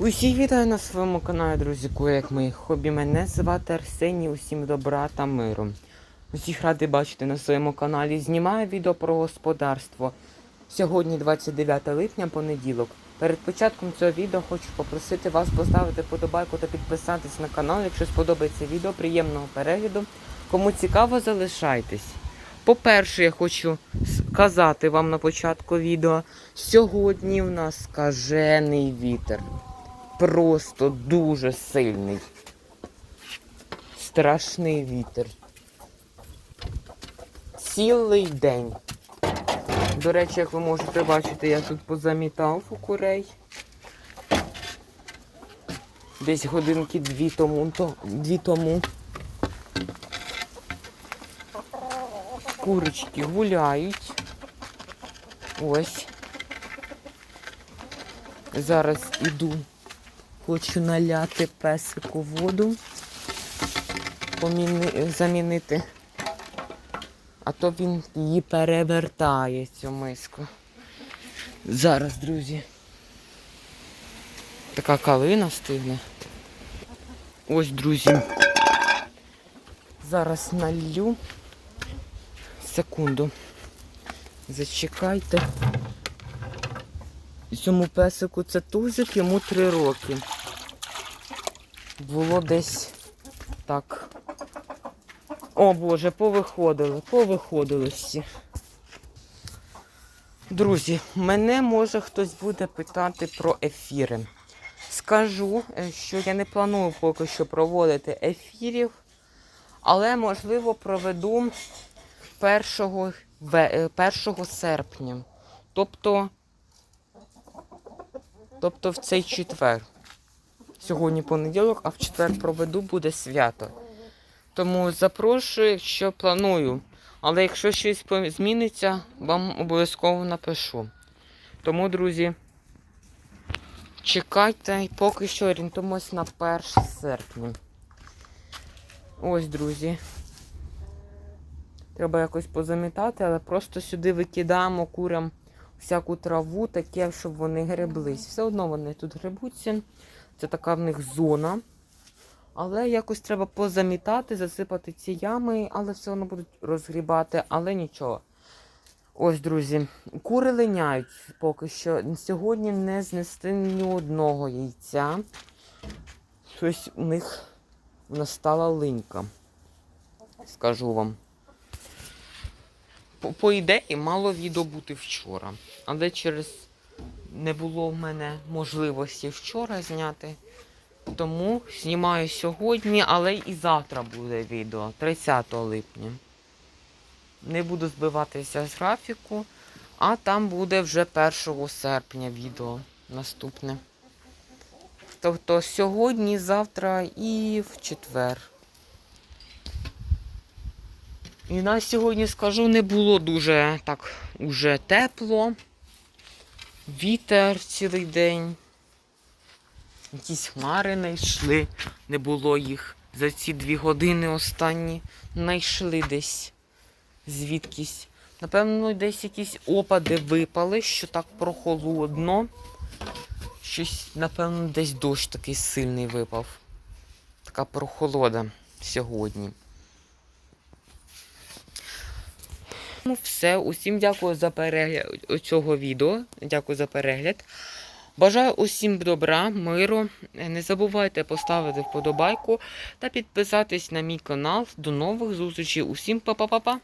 Усіх вітаю на своєму каналі, друзі, як моїх хобі. Мене звати Арсеній, усім добра та миру. Усіх радий бачити на своєму каналі. Знімаю відео про господарство. Сьогодні 29 липня, понеділок. Перед початком цього відео хочу попросити вас поставити подобайку та підписатись на канал, якщо сподобається відео, приємного перегляду. Кому цікаво, залишайтесь. По-перше, я хочу сказати вам на початку відео, сьогодні в нас скажений вітер. Просто дуже сильний. Страшний вітер. Цілий день. До речі, як ви можете бачити, я тут позамітав у курей. Десь годинки дві тому, то, дві тому. Курочки гуляють. Ось. Зараз іду. Хочу наляти песику воду, поміни... замінити. А то він її перевертає цю миску. Зараз, друзі. Така калина стигне. Ось, друзі. Зараз налью. Секунду. Зачекайте. Цьому песику це тузик, йому три роки. Було десь так. О Боже, повиходили, повиходили всі. Друзі, мене може хтось буде питати про ефіри. Скажу, е, що я не планую поки що проводити ефірів, але можливо проведу 1, е, 1 серпня. Тобто Тобто в цей четвер. Сьогодні понеділок, а в четвер проведу буде свято. Тому запрошую, якщо планую. Але якщо щось зміниться, вам обов'язково напишу. Тому, друзі, чекайте і поки що орієнтуємось на 1 серпня. Ось, друзі. Треба якось позамітати, але просто сюди викидаємо курям всяку траву, таке, щоб вони греблись. Все одно вони тут гребуться. Це така в них зона. Але якось треба позамітати, засипати ці ями, але все одно будуть розгрібати, але нічого. Ось, друзі, кури линяють поки що. Сьогодні не знести ні одного яйця. Щось у них настала линька. Скажу вам. По, по ідеї, мало відео бути вчора. Але через не було в мене можливості вчора зняти. Тому знімаю сьогодні, але і завтра буде відео, 30 липня. Не буду збиватися з графіку, а там буде вже 1 серпня відео наступне. Тобто сьогодні, завтра і в четвер. І на сьогодні скажу, не було дуже так уже тепло. Вітер цілий день. Якісь хмари знайшли, не було їх. За ці дві години останні знайшли десь звідкись. Напевно, десь якісь опади випали, що так прохолодно. Щось, напевно, десь дощ такий сильний випав. Така прохолода сьогодні. Ну, все. Усім дякую за перегляд цього відео. Дякую за перегляд. Бажаю усім добра, миру. Не забувайте поставити вподобайку та підписатись на мій канал. До нових зустрічей. Усім па-па-па-па!